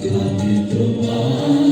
ঠিক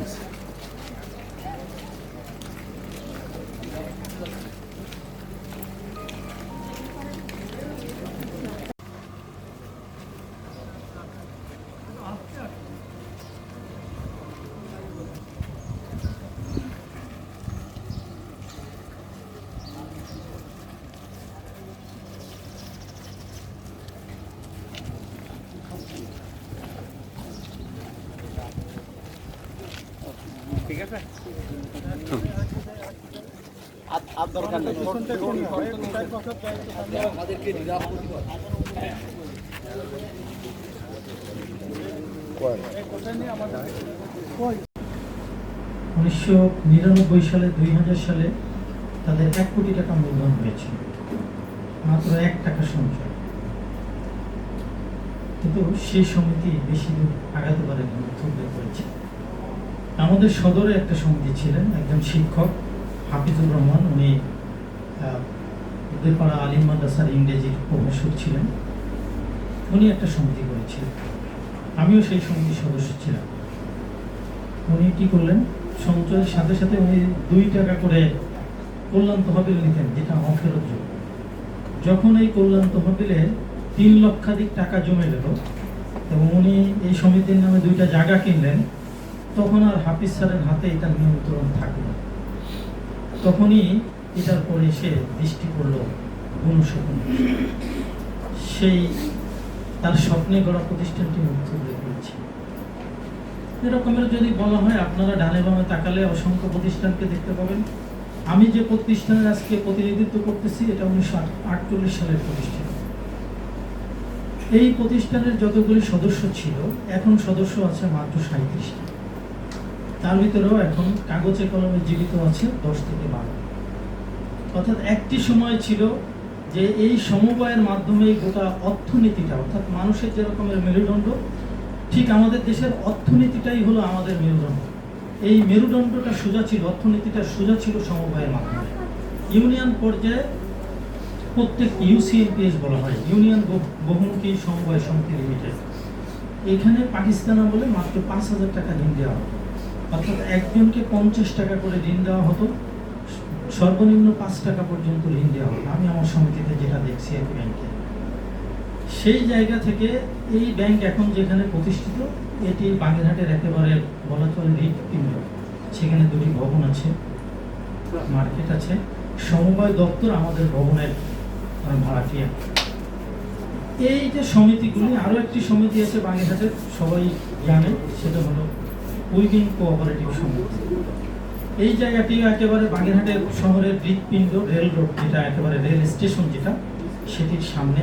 অনেক উনিশশো নিরানব্বই সালে, দুই হাজার সালে তাদের এক কোটি টাকা মূলধন হয়েছিল মাত্র এক টাকা সঞ্চয়। কিন্তু সেই সমিতি বেশি দূর আগাতে পারেনি থুবড়ে পড়েছে আমাদের সদরে একটা সমিতি ছিলেন, একজন শিক্ষক, হাফিজুর রহমান। উনি আহ, উদ্দেপাড়া আলিম মাদ্রাসার ইংরেজির প্রফেসর ছিলেন। উনি একটা সমিতি করেছিলেন। আমিও সেই সমিতির সদস্য ছিলাম। উনি কি করলেন? সঞ্চয়ের সাথে সাথে উনি দুই টাকা করে কল্যাণ তহবিল নিতেন যেটা অফেরত যোগ্য যখন এই কল্যাণ তহবিলে তিন লক্ষাধিক টাকা জমে গেল এবং উনি এই সমিতির নামে দুইটা জায়গা কিনলেন তখন আর হাফিজ স্যারের হাতে এটা নিয়ন্ত্রণ থাকল তখনই এটার পরে সে দৃষ্টি পড়ল গুণশকুন সেই তার স্বপ্নে গড়া প্রতিষ্ঠানটি মুক্ত হয়ে পড়েছে এরকমের যদি বলা হয়, আপনারা ডানে বামে তাকালে অসংখ্য প্রতিষ্ঠানকে দেখতে পাবেন। আমি যে প্রতিষ্ঠানের আজকে প্রতিনিধিত্ব করতেছি, এটা উনিশশো আটচল্লিশ সালের প্রতিষ্ঠান। এই প্রতিষ্ঠানের যতগুলি সদস্য ছিল, এখন সদস্য আছে মাত্র সাঁত্রিশটা তার ভিতরেও এখন কাগজে কলমে জীবিত আছে দশ থেকে বারো অর্থাৎ একটি সময় ছিল যে এই সমবায়ের মাধ্যমে গোটা অর্থনীতিটা, অর্থাৎ মানুষের যে রকমের মেরুদণ্ড, ঠিক আমাদের দেশের অর্থনীতিটাই হলো আমাদের মেরুদণ্ড। এই মেরুদণ্ডটা সোজা ছিল, অর্থনীতিটা সোজা ছিল সমবায়ের মাধ্যমে। ইউনিয়ন পর্যায়ে প্রত্যেক ইউসিএমপিএস বলা হয়, ইউনিয়ন বহুমুখী সমবায় সমিতি লিমিটেড। এখানে পাকিস্তান বলে মাত্র পাঁচ হাজার টাকা ঋণ দেওয়া হতো। অর্থাৎ একজনকে পঞ্চাশ টাকা করে ঋণ দেওয়া হতো। সর্বনিম্ন পাঁচ টাকা পর্যন্ত ঋণ দেওয়া হতো আমি আমার সমিতিতে যেটা দেখছি এক ব্যাংকে। সেই জায়গা থেকে এই ব্যাংক এখন যেখানে প্রতিষ্ঠিত, এটি বাগেরহাটের একেবারে বলা চলে হৃদপিণ্ড সেখানে দুটি ভবন আছে, মার্কেট আছে। সমবায় দপ্তর আমাদের ভবনের ভাড়াটিয়া। এই যে সমিতিগুলি, আরও একটি সমিতি আছে বাগেরহাটের, সবাই জানে, সেটা হলো উইভিং কোঅপারেটিভ সমিতি। এই জায়গাটিও একেবারে বাগেরহাটের শহরের হৃদপিণ্ড রেল রোড, যেটা একেবারে রেল স্টেশন যেটা, সেটির সামনে।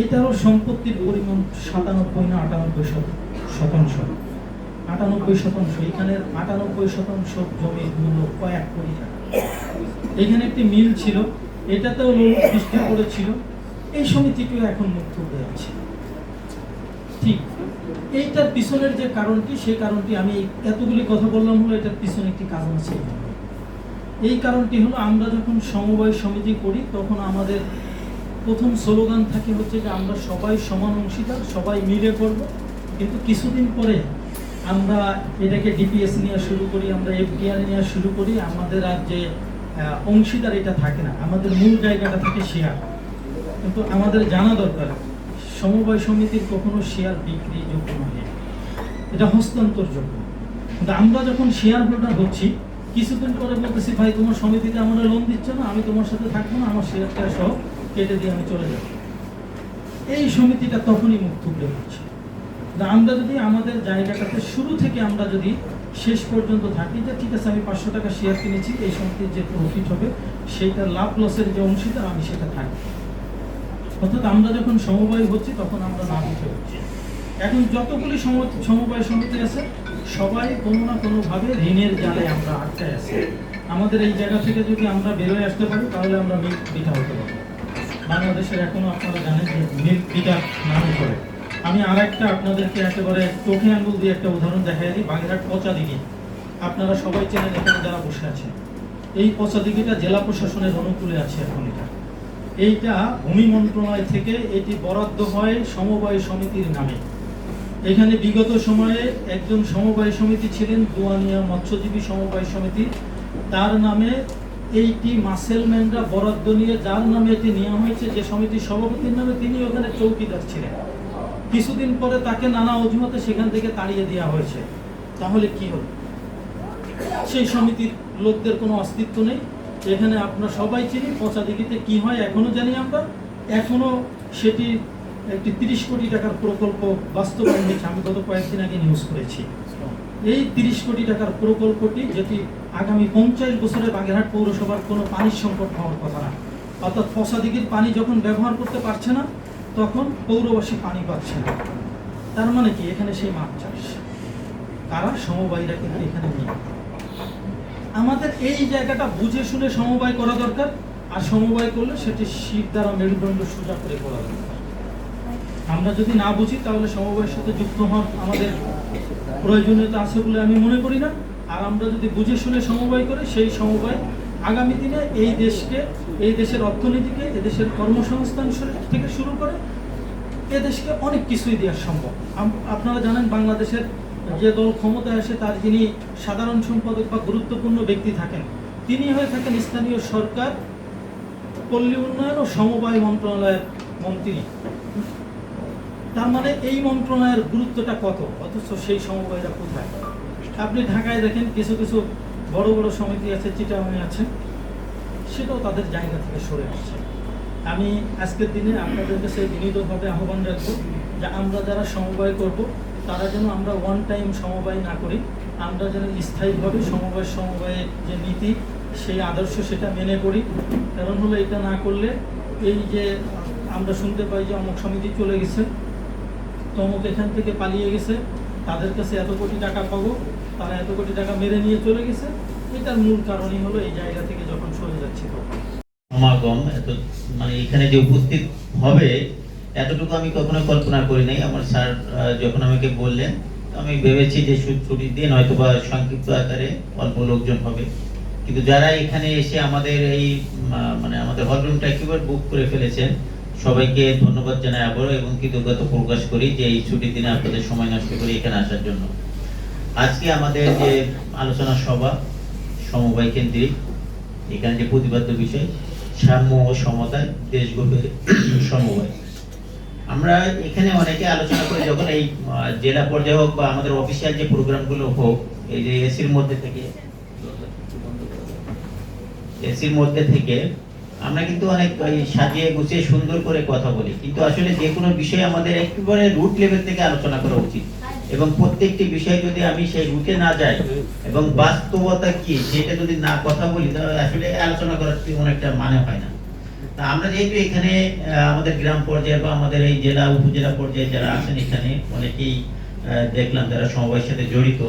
এটারও সম্পত্তির পরিমাণ সাতানব্বই না আটানব্বই শত- শতাংশ। আটানব্বই শতাংশ, এখানের আটানব্বই শতাংশ জমির মূল্য কয়েক কোটি টাকা। এখানে একটি মিল ছিল, এটাতেও লোক বৃষ্টি পড়েছিল এই সমিতিটিও এখন মুক্ত হয়ে আছে। ঠিক এইটার পিছনের যে কারণটি, সেই কারণটি আমি এতগুলি কথা বললাম হলো এটার পিছনে একটি কারণ আছে। এই কারণটি হলো আমরা যখন সমবায় সমিতি করি, তখন আমাদের প্রথম স্লোগান থাকে হচ্ছে যে আমরা সবাই সমান অংশীদার, সবাই মিলে করব। কিন্তু কিছুদিন পরে আমরা এটাকে ডিপিএস নেওয়া শুরু করি, আমরা এফডিআর নেওয়া শুরু করি, আমাদের আর যে অংশীদার এটা থাকে না, আমাদের মূল জায়গাটা থাকে শেয়ার। কিন্তু আমাদের জানা দরকার। সমবায় সমিতির কখনো শেয়ার বিক্রি যোগ্য নয় এটা হস্তান্তরযোগ্য। কিন্তু আমরা যখন শেয়ার হোল্ডার হচ্ছি, কিছুদিন পরে বলতেছি, ভাই, তোমার সমিতিতে আমরা লোন দিচ্ছ না, আমি তোমার সাথে থাকব না, আমার শেয়ারটা সহ কেটে দিয়ে আমি চলে যাব। এই সমিতিটা তখনই মুখ থুবড়ে হচ্ছে আমরা যদি আমাদের জায়গাটাতে শুরু থেকে আমরা যদি শেষ পর্যন্ত থাকি, যে ঠিক আছে, আমি পাঁচশো টাকা শেয়ার কিনেছি, এই সমিতির যে প্রফিট হবে, সেইটা লাভ লসের যে অংশীদার আমি সেটা থাকি অর্থাৎ আমরা যখন সমবায় হচ্ছি, তখন আমরা না হচ্ছি। এখন যতগুলি সমবায় সমিতি আছে, সবাই কোনো না কোনোভাবে ঋণের জালে আমরা আটকায় আছি। আমাদের এই জায়গা থেকে যদি আমরা বেরোয় আসতে পারি, তাহলে আমরা পিঠা হতে পারব। বাংলাদেশের এখনও আপনারা জানেন যে মিল্ক পিঠা নামে করে আমি আর একটা আপনাদেরকে একেবারে চোখে আঙ্গুল দিয়ে একটা উদাহরণ দেখাই দিই, বাগেরহাট পচা দিঘি। আপনারা সবাই চেনেন এখানে যারা বসে আছেন। এই পচা দিঘিটা জেলা প্রশাসনের অনুকূলে আছে এখন এটা। এইটা ভূমি মন্ত্রণালয় থেকে এটি বরাদ্দ হয় সমবায় সমিতির নামে। এখানে বিগত সময়ে একজন সমবায় সমিতি ছিলেন, দোয়ানিয়া মৎস্যজীবী সমবায় সমিতি। তার নামে এইটি মাসেলম্যানরা বরাদ্দ নিয়ে, যার নামে এটি নেওয়া হয়েছে, যে সমিতির সভাপতির নামে তিনি ওখানে চৌকিদার ছিলেন। কিছুদিন পরে তাকে নানা অজুহাতে সেখান থেকে তাড়িয়ে দেওয়া হয়েছে। তাহলে কি হলো? সেই সমিতির লোকদের কোনো অস্তিত্ব নেই। এখানে আপনারা সবাই চিনি, পচা দিঘিতে কি হয় এখনও জানি আমরা। এখনও সেটি একটি তিরিশ কোটি টাকার প্রকল্প বাস্তবায়ন হয়েছে। আমি গত কয়েকদিন আগে নিউজ করেছি। এই তিরিশ কোটি টাকার প্রকল্পটি যেটি আগামী পঞ্চাশ বছরে বাগেরহাট পৌরসভার কোনো পানির সংকট হওয়ার কথা না। অর্থাৎ পচা দিঘির পানি যখন ব্যবহার করতে পারছে না, তখন পৌরবাসী পানি পাচ্ছে না। তার মানে কি? এখানে সেই মাছ চাষ। কারা? সমবায়ীরা কিন্তু এখানে নেই। আমাদের এই জায়গাটা বুঝে শুনে সমবায় করা দরকার, আর সমবায় করলে সেটি শিব দ্বারা মেরুদণ্ড সোজা করে করা দরকার আমরা যদি না বুঝি, তাহলে সমবায়ের সাথে যুক্ত হওয়ার আমাদের প্রয়োজনীয়তা আছে বলে আমি মনে করি না। আর আমরা যদি বুঝে শুনে সমবায় করি, সেই সমবায় আগামী দিনে এই দেশকে, এই দেশের অর্থনীতিকে এদেশের কর্মসংস্থান থেকে শুরু করে এদেশকে অনেক কিছুই দেওয়া সম্ভব। আপনারা জানেন বাংলাদেশের যে দল ক্ষমতায় আসে তার যিনি সাধারণ সম্পাদক বা গুরুত্বপূর্ণ ব্যক্তি থাকেন, তিনি হয়ে থাকেন স্থানীয় সরকার, পল্লী উন্নয়ন ও সমবায় মন্ত্রণালয়ের মন্ত্রী। তার মানে এই মন্ত্রণালয়ের গুরুত্বটা কত? অথচ সেই সমবায়রা কোথায়? আপনি ঢাকায় দেখেন কিছু কিছু বড় বড় সমিতি আছে চিটামে আছে সেটাও তাদের জায়গা থেকে সরে আসছে। আমি আজকের দিনে আপনাদের কাছে বিনীতভাবে আহ্বান রাখব যে আমরা যারা সমবায় করব তারা যেন আমরা ওয়ান টাইম সমবায় না করি, আমরা যেন স্থায়ীভাবে সমবায় সমবায়ের যে নীতি, সেই আদর্শ সেটা মেনে করি। কারণ হলো এটা না করলে এই যে আমরা শুনতে পাই যে অমুক সমিতি চলে গেছে, তমুক এখান থেকে পালিয়ে গেছে, তাদের কাছে এত কোটি টাকা পাবো, তারা এত কোটি টাকা মেরে নিয়ে চলে গেছে, এটার মূল কারণই হলো এই জায়গা থেকে যখন সরে যাচ্ছে সমাগম, এত মানে এখানে যে উপস্থিত হবে এতটুকু আমি কখনো কল্পনা করি নাই। আমার স্যার যখন আমাকে বললেন, আমি ভেবেছি যে ছুট- ছুটির দিন হয়তো বা সংক্ষিপ্ত আকারে অল্প লোকজন হবে। কিন্তু যারা এখানে এসে আমাদের এই মানে আমাদের হলরুমটা একেবারে বুক করে ফেলেছেন, সবাইকে ধন্যবাদ জানাই আবারও এবং কৃতজ্ঞতা প্রকাশ করি যে এই ছুটির দিনে আপনাদের সময় নষ্ট করে এখানে আসার জন্য। আজকে আমাদের যে আলোচনা সভা, সমবায় কেন্দ্রিক, এখানে যে প্রতিপাদ্য বিষয়, সাম্য ও সমতায় দেশ সমবায়। আমরা এখানে অনেকে আলোচনা করে যখন এই জেলা পর্যায়ে হোক বা আমাদের অফিসিয়াল যে প্রোগ্রামগুলো হোক, এই যে এসির মধ্যে থেকে এসির মধ্যে থেকে আমরা কিন্তু অনেক সাজিয়ে গুছিয়ে সুন্দর করে কথা বলি। কিন্তু আসলে যে কোনো বিষয় আমাদের একেবারে রুট লেভেল থেকে আলোচনা করা উচিত। এবং প্রত্যেকটি বিষয় যদি আমি সেই রুটে না যাই, এবং বাস্তবতা কি, সেটা যদি না কথা বলি, তাহলে আসলে আলোচনা করার অনেকটা মানে হয় না। তা আমরা যেহেতু এখানে আমাদের গ্রাম পর্যায়ে বা আমাদের এই জেলা, উপজেলা পর্যায়ে যারা আছেন এখানে, অনেকেই দেখলাম যারা সমবায়ের সাথে জড়িত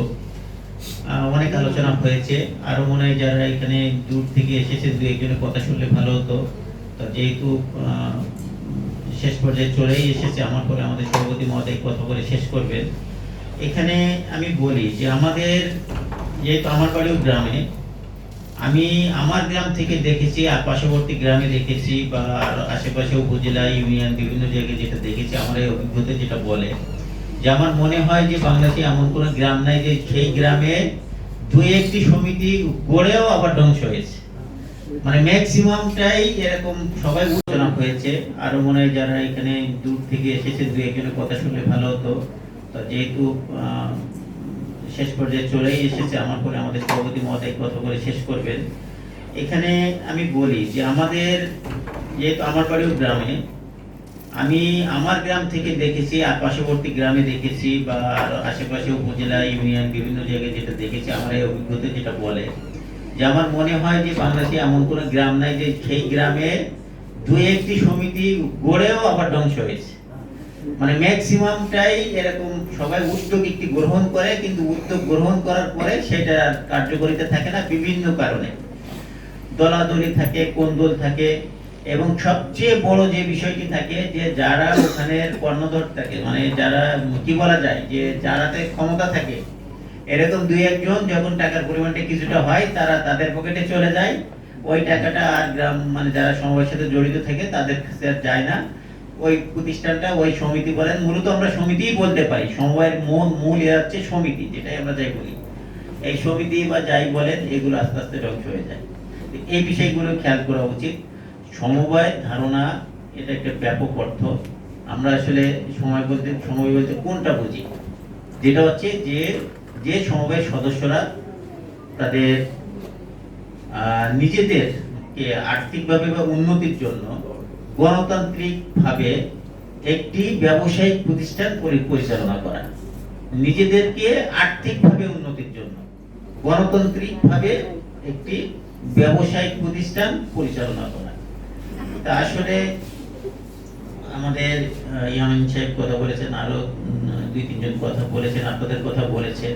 অনেক আলোচনা হয়েছে। আরও মনে হয় যারা এখানে দূর থেকে এসেছে, দু একজনের কথা শুনলে ভালো হতো। তো যেহেতু শেষ পর্যায়ে চলেই এসেছে, আমার পরে আমাদের সভাপতি মহোদয় কথা বলে শেষ করবেন। এখানে আমি বলি যে আমাদের, যেহেতু আমার বাড়িও গ্রামে আমি আমার গ্রাম থেকে দেখেছি, আর পার্শ্ববর্তী গ্রামে দেখেছি, বা আর আশেপাশে উপজেলা, ইউনিয়ন, বিভিন্ন জায়গায় যেটা দেখেছি, আমার এই অভিজ্ঞতা যেটা বলে, যে আমার মনে হয় যে বাংলাদেশে এমন কোনো গ্রাম নাই যে সেই গ্রামে দুই একটি সমিতি গড়েও আবার ধ্বংস হয়েছে। মানে ম্যাক্সিমামটাই এরকম সবাই আলোচনা হয়েছে। আরও মনে হয় যারা এখানে দূর থেকে এসেছে দু একজনের কথা শুনলে ভালো হতো। যেহেতু শেষ পর্যায়ে চলেই এসেছে, আমার পরে আমাদের সভাপতি মহোদয় কথা বলে শেষ করবেন। এখানে আমি বলি যে আমাদের, যেহেতু আমার বাড়িও গ্রামে, আমি আমার গ্রাম থেকে দেখেছি, আর পার্শ্ববর্তী গ্রামে দেখেছি, বা আশেপাশে উপজেলা, ইউনিয়ন, বিভিন্ন জায়গায় যেটা দেখেছি, আমার এই অভিজ্ঞতা যেটা বলে, যে আমার মনে হয় যে বাংলাদেশে এমন কোনো গ্রাম নাই যে সেই গ্রামে দু একটি সমিতি গড়েও আবার ধ্বংস হয়েছে। মানে ম্যাক্সিমামটাই এরকম সবাই উদ্যোগ একটি গ্রহণ করে, কিন্তু উদ্যোগ গ্রহণ করার পরে সেটা আর কার্যকরিতা থাকে না বিভিন্ন কারণে। দলাদলি থাকে, কোন্দল থাকে, এবং সবচেয়ে বড় যে বিষয়টি থাকে যে যারা ওখানে কর্ণধর থাকে মানে যারা কি বলা যায় যে যারাতে ক্ষমতা থাকে, এরকম দুই একজন যখন টাকার পরিমাণটা কিছুটা হয়, তারা তাদের পকেটে চলে যায়। ওই টাকাটা আর গ্রাম মানে যারা সমবায়ের সাথে জড়িত থাকে, তাদের কাছে যায় না। ওই প্রতিষ্ঠানটা ওই সমিতি বলেন মূলত আমরা সমিতিই বলতে পারি। সমবায়ের মূল মূল এ হচ্ছে সমিতি যেটাই আমরা যাই বলি। এই সমিতি বা যাই বলেন এগুলো আস্তে আস্তে ধ্বংস হয়ে যায়। এই বিষয়গুলো খেয়াল করা উচিত। সমবায় ধারণা এটা একটা ব্যাপক অর্থ। আমরা আসলে সময় বলতে সময় বলতে কোনটা বুঝি? যেটা হচ্ছে যে যে সমবায়ের সদস্যরা তাদের আহ, নিজেদেরকে আর্থিকভাবে বা উন্নতির জন্য গণতান্ত্রিকভাবে একটি ব্যবসায়িক প্রতিষ্ঠান পরিচালনা করা। নিজেদেরকে আর্থিকভাবে উন্নতির জন্য। গণতান্ত্রিকভাবে একটি ব্যবসায়িক প্রতিষ্ঠান পরিচালনা করা। তা আসলে আমাদের ইয়ামিন সাহেব কথা বলেছেন, আরও দুই, তিনজন কথা বলেছেন, আপনাদের কথা বলেছেন।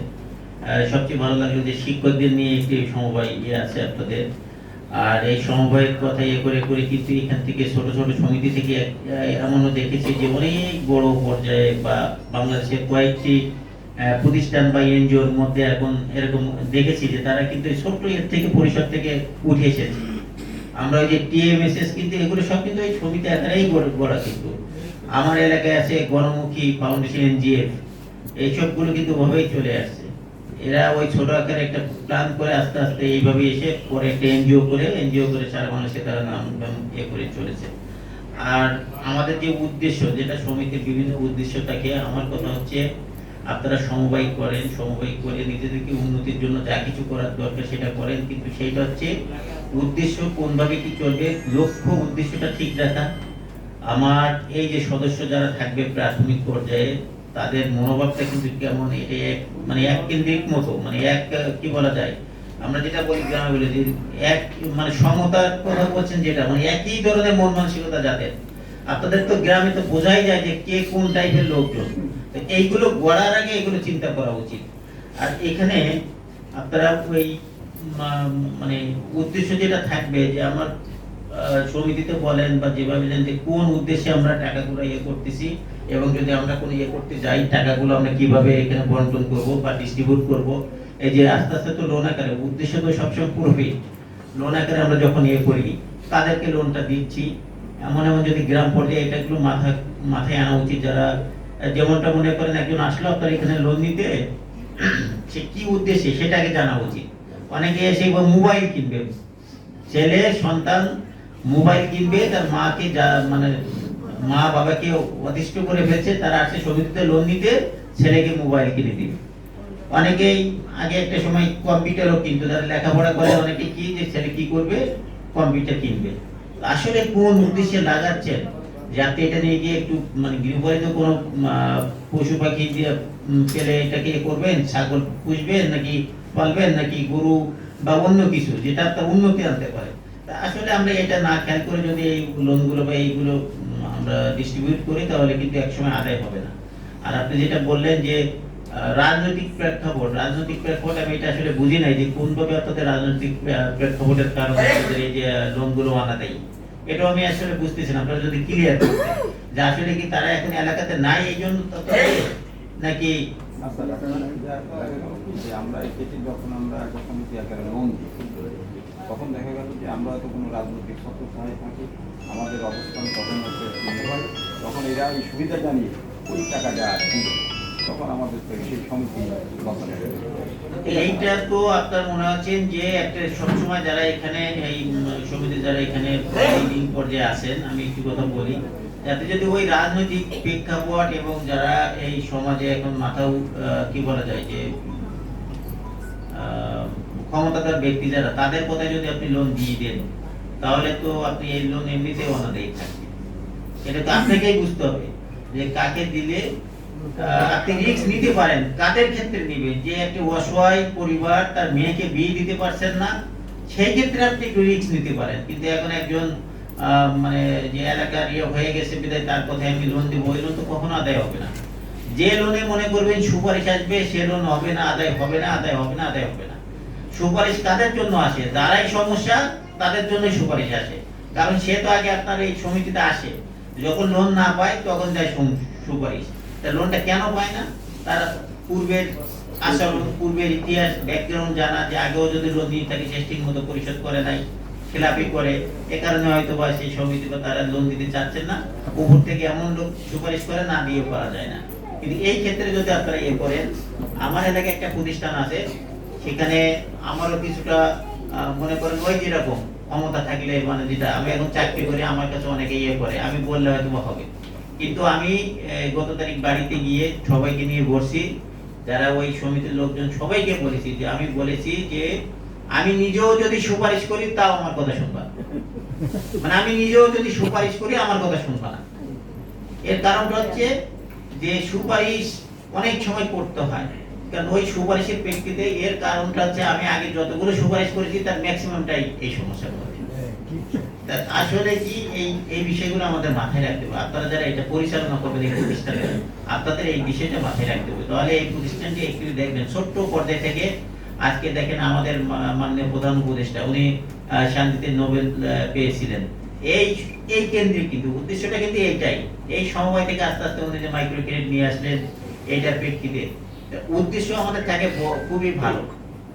সবচেয়ে ভালো লাগল যে শিক্ষকদের নিয়ে একটি সমবায় ইয়ে আছে আপনাদের। আর এই সমবায়ের কথা ইয়ে করে করে কিন্তু এখান থেকে ছোট ছোট সমিতি থেকে এমনও দেখেছি যে অনেক বড় পর্যায়ে বা বাংলাদেশের কয়েকটি প্রতিষ্ঠান বা এনজিওর মধ্যে এখন এরকম দেখেছি যে তারা কিন্তু ছোট্ট এর থেকে পরিসর থেকে উঠে এসেছে। আমরা ওই যে টিএমএসএস কিন্তু এগুলো সব কিন্তু এই সমিতি একারাই গড়- কিন্তু। আমার এলাকায় আছে গণমুখী ফাউন্ডেশন এনজিএফ। এই সবগুলো কিন্তু ওভাবেই চলে আসছে। এরা ওই ছোট আকারে একটা প্ল্যান করে আস্তে আস্তে এইভাবে এসে পরে একটা এনজিও করে এনজিও করে সারা বাংলাদেশে তারা নাম নাম ইয়ে করে চলেছে। আর আমাদের যে উদ্দেশ্য, যেটা সমিতির বিভিন্ন উদ্দেশ্যটাকে আমার কথা হচ্ছে আপনারা সমবায় করেন, সমবায় করে নিজেদেরকে উন্নতির জন্য যা কিছু করার দরকার সেটা করেন, কিন্তু সেটা হচ্ছে উদ্দেশ্য কোনভাবে কি চলবে, লক্ষ্য উদ্দেশ্যটা ঠিক রাখা। আমার এই যে সদস্য যারা থাকবে প্রাথমিক পর্যায়ে তাদের মনোভাবটা কিন্তু কেমন, এটা এক মানে এক কেন্দ্রিক মতো মানে এক, কি বলা যায়? আমরা যেটা বলি গ্রামে বলি যে এক মানে সমতার কথা বলছেন যেটা মানে একই ধরনের মন মানসিকতা যাদের। আপনাদের তো গ্রামে তো বোঝাই যায় যে কে কোন টাইপের লোকজন। এইগুলো গড়ার আগে এগুলো চিন্তা করা উচিত। আর এখানে আপনারা ওই মানে উদ্দেশ্য যেটা থাকবে যে আমার সমিতিতে বলেন বা যেভাবে যে কোন উদ্দেশ্যে আমরা টাকা টাকাগুলো ইয়ে করতেছি এবং যদি আমরা কোনো ইয়ে করতে যাই, টাকাগুলো আমরা কীভাবে এখানে বন্টন করব বা ডিস্ট্রিবিউট করব, এই যে আস্তে আস্তে তো লোন আকারে, উদ্দেশ্য তো সবসময় প্রফিট লোন আকারে আমরা যখন ইয়ে করি, তাদেরকে লোনটা দিচ্ছি। এমন এমন যদি গ্রাম পর্যায়ে এটাগুলো মাথা, মাথায় আনা উচিত যারা, যেমনটা মনে করেন একজন আসলো আপনার এখানে লোন নিতে, সে কি উদ্দেশ্যে সেটাকে জানা উচিত। অনেকে এসে মোবাইল কিনবে। ছেলে, সন্তান মোবাইল কিনবে, তার মাকে যা মানে মা বাবাকে অতিষ্ঠ করে ফেলছে, তারা আসছে সমিতিতে লোন নিতে, ছেলেকে মোবাইল কিনে দিবে। অনেকেই আগে একটা সময় কম্পিউটারও কিনতো, তারা লেখাপড়া করে, অনেকে কি যে ছেলে কি করবে? কম্পিউটার কিনবে। আসলে কোন উদ্দেশ্যে লাগাচ্ছেন? যাতে এটা নিয়ে গিয়ে একটু মানে গৃহপালিত কোনো পশু পাখি দিয়ে পেলে এটাকে করবেন, ছাগল পুষবেন, নাকি পালবেন, নাকি গরু বা অন্য কিছু, যেটা তার উন্নতি আনতে পারে। আসলে আমরা এটা না খেয়াল করে যদি এই লোনগুলো বা এইগুলো আমরা ডিস্ট্রিবিউট করি তাহলে কিন্তু একসময় আদায় হবে না। আর আপনি যেটা বললেন যে রাজনৈতিক প্রেক্ষাপট রাজনৈতিক প্রেক্ষাপট আমি এটা আসলে বুঝি নাই যে কোনভাবে আপনাদের রাজনৈতিক প্রেক্ষাপটের কারণে আপনাদের এই যে লোনগুলো আনা দেয় এটা আমি আসলে বুঝতেছি না আপনারা যদি ক্লিয়ার করতেন যে আসলে কি তারা এখন এলাকাতে নাই এই জন্য তত নাকি আমরা এক্ষেত্রে যখন আমরা সমিতি লোন দিই তখন দেখা গেল যে আমরা হয়তো কোনো রাজনৈতিক সত্যতায় থাকি আমাদের অবস্থান তখন হচ্ছে। তখন এরা ওই সুবিধাটা নিয়ে ওই টাকাটা তুলে তখন আমাদের থেকে সেই সমিতি এইটা তো আপনার মনে হচ্ছেন যে একটা সবসময় যারা এখানে এই সমিতি যারা এখানে পর্যায়ে আছেন আমি একটু কথা বলি যাতে যদি ওই রাজনৈতিক প্রেক্ষাপট এবং যারা এই সমাজে এখন মাথা উ- আহ, কি বলা যায় যে ক্ষমতাধর ব্যক্তি যারা, তাদের কথায় যদি আপনি লোন দিয়ে দেন, তাহলে তো আপনি এই লোন এমনিতেই অনাদায়ী থাকবে। এটা তো আপনাকেই বুঝতে হবে যে কাকে দিলে আপনি নিতে পারেন, কাদের ক্ষেত্রে নেবেন? যে একটা অসহায় পরিবার তার মেয়েকে বিয়ে দিতে পারছেন না, সেই ক্ষেত্রে আপনি একটু রিস্ক নিতে পারেন। কিন্তু এখন একজন মানে যে এলাকার ইয়ে হয়ে গেছে বিদায় তার আমি লোন দিব, ওই লোন তো কখনো আদায় হবে না। যে লোনে মনে করবেন সুপারিশ আসবে, সে লোন হবে না, আদায় হবে না, আদায় হবে না, আদায় হবে না। সুপারিশ কাদের জন্য আসে? যারাই সমস্যা, তাদের জন্যই সুপারিশ আসে। কারণ সে তো আগে আপনার এই সমিতিতে আসে। যখন লোন না পায়, তখন যায় সুপারিশ। তা লোনটা কেন পায় না? তার পূর্বের আচরণ, পূর্বের ইতিহাস, ব্যাকগ্রাউন্ড জানা, যে আগেও যদি লোন দিয়ে থাকে সে ঠিক মতো পরিশোধ করে নাই, খেলাপি করে, এ কারণে হয়তো বা সেই সমিতি বা তারা লোন দিতে চাচ্ছেন না। উপর থেকে এমন লোক সুপারিশ করে না দিয়ে করা যায় না। কিন্তু এই ক্ষেত্রে যদি আপনারা ইয়ে করেন, আমার এলাকায় একটা প্রতিষ্ঠান আছে, সেখানে আমারও কিছুটা মনে করেন ওই যেরকম ক্ষমতা থাকলে মানে যেটা, আমি এখন চাকরি করি আমার কাছে অনেকে ইয়ে করে, আমি বললে হয়তো হবে। কিন্তু আমি গত তারিখ বাড়িতে গিয়ে সবাইকে নিয়ে বসছি, যারা ওই সমিতির লোকজন, সবাইকে বলেছি যে, আমি বলেছি যে, আমি নিজেও যদি সুপারিশ করি, তাও আমার কথা শুনবা মানে আমি নিজেও যদি সুপারিশ করি, আমার কথা শুনবা না। এর কারণটা হচ্ছে যে সুপারিশ অনেক সময় করতে হয়। কারণ ওই সুপারিশের প্রেক্ষিতে এর কারণটা হচ্ছে আমি আগে যতগুলো সুপারিশ করেছি, তার ম্যাক্সিমামটাই এই সমস্যাগুলো। তা আসলে কি এই এই বিষয়গুলো আমাদের মাথায় রাখতে হবে। আপনারা যারা এটা পরিচালনা করবেন এই প্রতিষ্ঠানে, আপনাদের এই বিষয়টা মাথায় রাখতে হবে। তাহলে এই প্রতিষ্ঠানটি একটু দেখবেন, ছোট্ট পর্যায় থেকে আজকে দেখেন আমাদের মাননীয় প্রধান উপদেষ্টা, উনি শান্তিতে নোবেল পেয়েছিলেন। এই এই কেন্দ্রিক কিন্তু, উদ্দেশ্যটা কিন্তু এইটাই। এই সময় থেকে আস্তে আস্তে উনি যে মাইক্রো ক্রেডিট নিয়ে আসলেন, এইটার প্রেক্ষিতে উদ্দেশ্য আমাদের থাকে খুবই ভালো।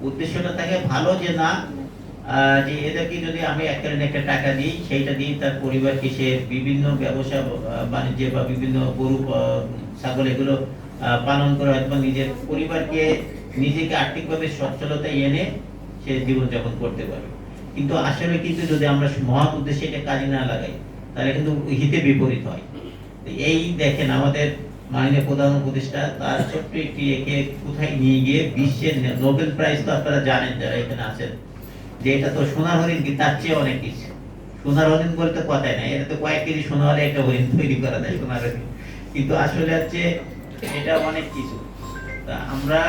উদ্দেশ্যটা থাকে ভালো যে না যে এদেরকে যদি আমি একটা একটা টাকা দিই, সেইটা দিয়ে তার পরিবারকে সে বিভিন্ন ব্যবসা বাণিজ্য বা বিভিন্ন গরু ছাগল এগুলো পালন করে অথবা নিজের পরিবারকে নিজেকে আর্থিকভাবে সচ্ছলতায় এনে সে জীবনযাপন করতে পারে কিন্তু আসলে কিন্তু যদি আমরা মহৎ উদ্দেশ্যে এটা কাজে না লাগাই, তাহলে কিন্তু হিতে বিপরীত হয়। এই দেখেন আমাদের মাননীয় প্রধান উপদেষ্টা, তার ছোট্ট একটি একে কোথায় নিয়ে গিয়ে বিশ্বের নোবেল প্রাইজ তো আপনারা জানেন যারা এখানে আছেন, যে এটা তো সোনার হরিণ কি? তার চেয়ে অনেক কিছু সোনার হরিণ বলতে কথাই নাই, এটা তো কয়েক কেজি সোনা হলে একটা হরিণ তৈরি করা যায় সোনার হরিণ। কিন্তু আসলে হচ্ছে এটা অনেক কিছু। তা আমরা,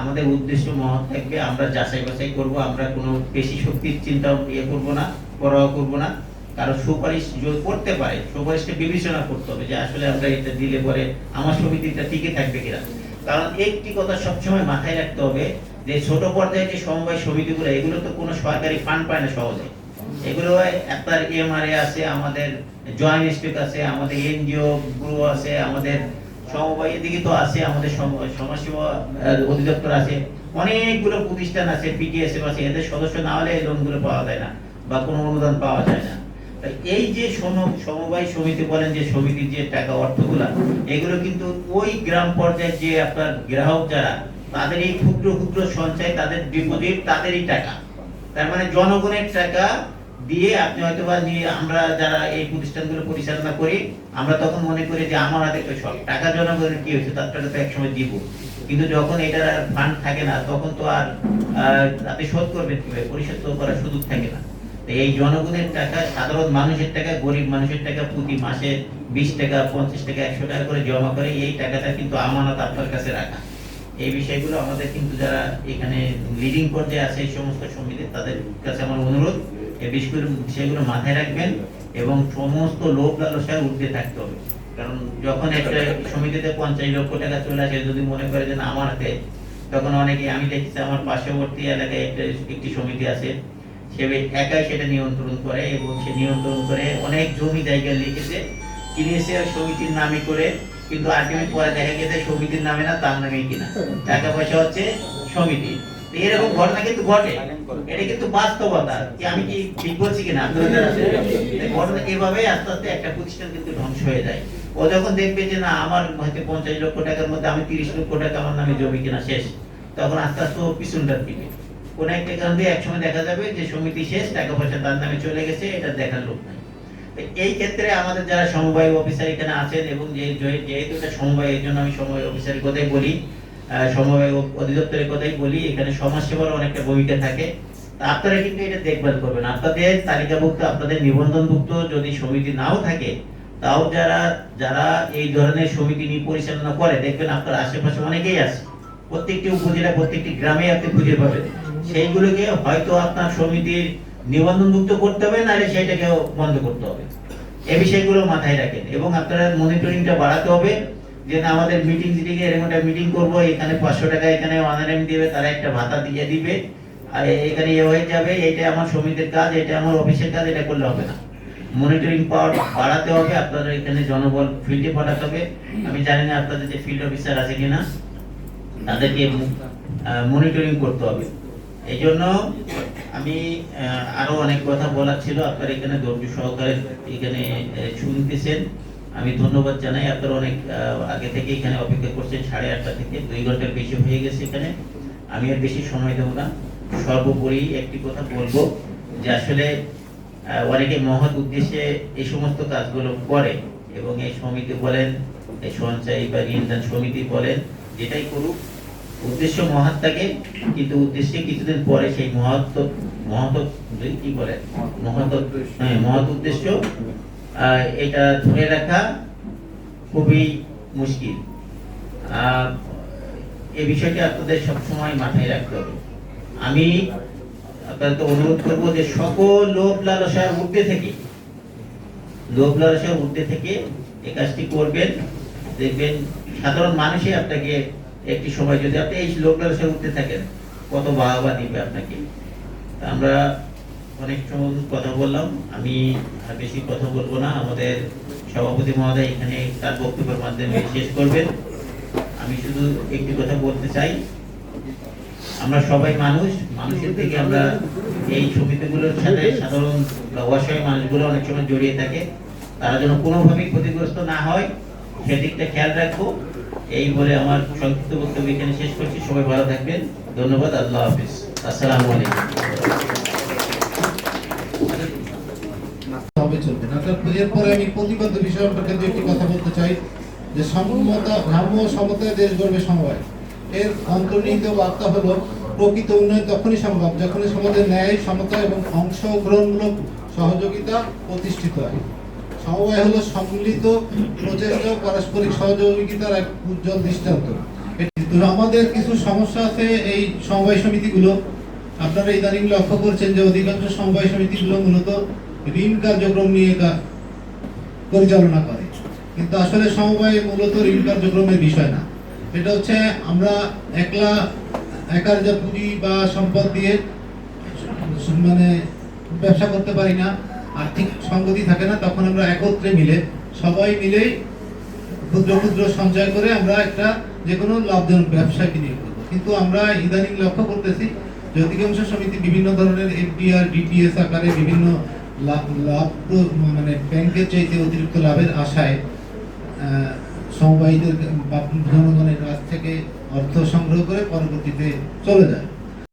আমাদের উদ্দেশ্য মহৎ থাকবে, আমরা যাচাই বাছাই করব, আমরা কোনো বেশি শক্তির চিন্তা ইয়ে করব না, পরোয়া করব না। কারণ সুপারিশ যদি করতে পারে সুপারিশটা বিবেচনা করতে হবে যে আসলে আমরা এটা দিলে পরে আমার সমিতিটা টিকে থাকবে কিনা। কারণ একটি কথা সবসময় মাথায় রাখতে হবে যে ছোট পর্যায়ে যে সমবায় সমিতিগুলো, এগুলো তো কোনো সরকারি ফান্ড পায় না সহজে। এগুলো আপনার এমআরএ আছে, আমাদের জয়েন্ট স্টেক আছে, আমাদের এনজিও গ্রুপ আছে, আমাদের সমবায় এদিকে তো আছে, আমাদের সম- সমাজসেবা অধিদপ্তর আছে, অনেকগুলো প্রতিষ্ঠান আছে পিটিএসএফ আছে, এদের সদস্য না হলে এই লোনগুলো পাওয়া যায় না বা কোনো অনুদান পাওয়া যায় না। এই যে সমবায় সমিতি বলেন যে সমিতির যে টাকা অর্থগুলা, এগুলো কিন্তু ওই গ্রাম পর্যায়ে যে আপনার গ্রাহক যারা, তাদের এই ক্ষুদ্র ক্ষুদ্র সঞ্চয় তাদের ডিপোজিট তাদেরই টাকা। তার মানে জনগণের টাকা দিয়ে আপনি হয়তো বা আমরা যারা এই প্রতিষ্ঠানগুলো পরিচালনা করি, আমরা তখন মনে করি যে আমার হাতে একটা সব টাকা, জনগণের কি হয়েছে? তার টাকা তো একসময় দিব। কিন্তু যখন এটার আর ফান্ড থাকে না, তখন তো আর আপনি শোধ করবেন কীভাবে? পরিশোধ তো করার সুযোগ থাকে না। তো এই জনগণের টাকা, সাধারণ মানুষের টাকা, গরিব মানুষের টাকা, প্রতি মাসে বিশ টাকা, পঞ্চাশ টাকা, একশো টাকা করে জমা করে এই টাকাটা কিন্তু আমানত আপনার কাছে রাখা। এই বিষয়গুলো আমাদের কিন্তু যারা এখানে লিডিং পর্যায়ে আছে এই সমস্ত সমিতি, তাদের কাছে আমার অনুরোধ, এই বিষয়গুলো বিষয়গুলো মাথায় রাখবেন এবং সমস্ত লোক লালসায় উঠতে থাকতে হবে। কারণ যখন একটা সমিতিতে পঞ্চাশ লক্ষ টাকা চলে আসে, যদি মনে করে যে আমার হাতে, তখন অনেকে, আমি দেখেছি আমার পার্শ্ববর্তী এলাকায় একটা, একটি সমিতি আছে সে একাই সেটা নিয়ন্ত্রণ করে এবং সে নিয়ন্ত্রণ করে অনেক জমি জায়গা লিখেছে। কিনেছে সমিতির নামে করে, কিন্তু পরে দেখা গেছে সমিতির নামে না, তার নামেই কিনা। টাকা পয়সা হচ্ছে সমিতি। এরকম ঘটনা কিন্তু ঘটে। এটা কিন্তু বাস্তবতা। কি আমি কি ঠিক বলছি কিনা? ঘটনা এভাবে আস্তে আস্তে একটা প্রতিষ্ঠান কিন্তু ধ্বংস হয়ে যায়। ও যখন দেখবে যে না, আমার হয়তো পঞ্চাশ লক্ষ টাকার মধ্যে আমি তিরিশ লক্ষ টাকা আমার নামে জমি কিনা শেষ, তখন আস্তে আস্তে ও পিছনটার দিবে কোন একটা কারণ একসময় দেখা যাবে যে সমিতি শেষ, টাকা পয়সা তার নামে চলে গেছে, এটা দেখার লোক নাই। এই ক্ষেত্রে আমাদের যারা সমবায় অফিসার এখানে আছেন এবং যেহেতু এটা সমবায় এই জন্য আমি সমবায় অফিসারের কথাই বলি সমবায় অধিদপ্তরের কথাই বলি, এখানে সমাজসেবার অনেকটা ভূমিকা থাকে। আপনারা কিন্তু এটা দেখভাল করবেন। আপনাদের তালিকাভুক্ত, আপনাদের নিবন্ধনভুক্ত যদি সমিতি নাও থাকে, তাও যারা যারা এই ধরনের সমিতি নিয়ে পরিচালনা করে, দেখবেন আপনার আশেপাশে অনেকেই আছে। প্রত্যেকটি উপজেলা, প্রত্যেকটি গ্রামে আপনি খুঁজে পাবেন। সেইগুলোকে হয়তো আপনার সমিতির নিবন্ধনভুক্ত করতে হবে, নাহলে সেটাকেও বন্ধ করতে হবে। এই বিষয়গুলো মাথায় রাখেন এবং আপনারা মনিটরিংটা বাড়াতে হবে, যে না আমাদের মিটিং টিটিং এরকম একটা মিটিং করব, এখানে পাঁচশো টাকা, এখানে অনারাইম দিবে, তারা একটা ভাতা দিয়ে দিবে, আর এখানে এ হয়ে যাবে, এটা আমার সমিতির কাজ, এটা আমার অফিসের কাজ, এটা করলে হবে না। মনিটরিং পাওয়ার বাড়াতে হবে, আপনাদের এখানে জনবল ফিল্ডে পাঠাতে হবে। আমি জানি না আপনাদের যে ফিল্ড অফিসার আছে কিনা, তাদেরকে মনিটরিং করতে হবে। এই জন্য আমি আরও অনেক কথা বলার ছিল। আপনারা এখানে ধৈর্য সহকারে এখানে শুনতেছেন। আমি ধন্যবাদ জানাই। আপনারা অনেক আগে থেকে এখানে অপেক্ষা করছেন। সাড়ে আটটা থেকে দুই ঘণ্টার বেশি হয়ে গেছে এখানে। আমি আর বেশি সময় দেবো না। সর্বোপরি একটি কথা বলব যে আসলে অনেকে মহৎ উদ্দেশ্যে এই সমস্ত কাজগুলো করে এবং এই সমিতি বলেন, এই সঞ্চয় বা ঋণদান সমিতি বলেন, যেটাই করুক উদ্দেশ্য মহৎ থাকে কিন্তু উদ্দেশ্যে কিছুদিন পরে সেই মহত্ব মহৎ কি বলে? মহৎ হ্যাঁ মহৎ উদ্দেশ্য এটা ধরে রাখা খুবই মুশকিল। এই বিষয়টি আপনাদের সবসময় মাথায় রাখতে হবে। আমি আপনাদেরকে অনুরোধ করব যে সকল লোভ লালসার ঊর্ধ্বে থেকে, লোভ লালসার ঊর্ধ্বে থেকে এই কাজটি করবেন। দেখবেন সাধারণ মানুষই আপনাকে একটি সময় যদি আপনি এই লালসার ঊর্ধ্বে থাকেন, কত বাহবা দিবে আপনাকে? আমরা অনেক সময় কথা বললাম, আমি আর বেশি কথা বলব না। আমাদের সভাপতি মহোদয় এখানে তার বক্তব্যের মাধ্যমে শেষ করবেন। আমি শুধু একটি কথা বলতে চাই, আমরা সবাই মানুষ, মানুষের থেকে আমরা এই সমিতিগুলোর সাথে সাধারণ অসহায় মানুষগুলো অনেক সময় জড়িয়ে থাকে। তারা যেন কোনোভাবেই ক্ষতিগ্রস্ত না হয়, সেদিকটা খেয়াল রাখব। এই বলে আমার সংক্ষিপ্ত বক্তব্য এখানে শেষ করছি। সবাই ভালো থাকবেন। ধন্যবাদ। আল্লাহ হাফিজ। আসসালামু আলাইকুম। আমি একটি কথা বলতে চাই। যে সমতায় দেশ এর অন্তর্নিহিত বার্তা হলো, প্রকৃত উন্নয়ন তখনই সম্ভব যখনই সমাজের ন্যায় এবং সহযোগিতা প্রতিষ্ঠিত হয়। সমবায় হলো সম্মিলিত প্রচেষ্টা পারস্পরিক সহযোগিতার এক উজ্জ্বল দৃষ্টান্ত। আমাদের কিছু সমস্যা আছে এই সমবায় সমিতিগুলো। আপনারা ইদানিং লক্ষ্য করছেন যে অধিকাংশ সমবায় সমিতিগুলো মূলত ঋণ কার্যক্রম নিয়ে পরিচালনা করে। কিন্তু আসলে সমবায় মূলত ঋণ কার্যক্রমের বিষয় না। এটা হচ্ছে আমরা একলা একার যা পুঁজি বা সম্পদ দিয়ে মানে ব্যবসা করতে পারি না। আর্থিক সঙ্গতি থাকে না, তখন আমরা একত্রে মিলে, সবাই মিলেই ক্ষুদ্র ক্ষুদ্র সঞ্চয় করে আমরা একটা যে কোনো লাভজনক ব্যবসায় বিনিয়োগ করব। কিন্তু আমরা ইদানিং লক্ষ্য করতেছি যে অধিকাংশ সমিতি বিভিন্ন ধরনের এফডিআর, ডিপিএস আকারে বিভিন্ন লাভ লাভ মানে ব্যাংকের চাইতে অতিরিক্ত লাভের আশায় সমবায়ীদের জনগণের কাছ থেকে অর্থ সংগ্রহ করে পরবর্তীতে চলে যায়।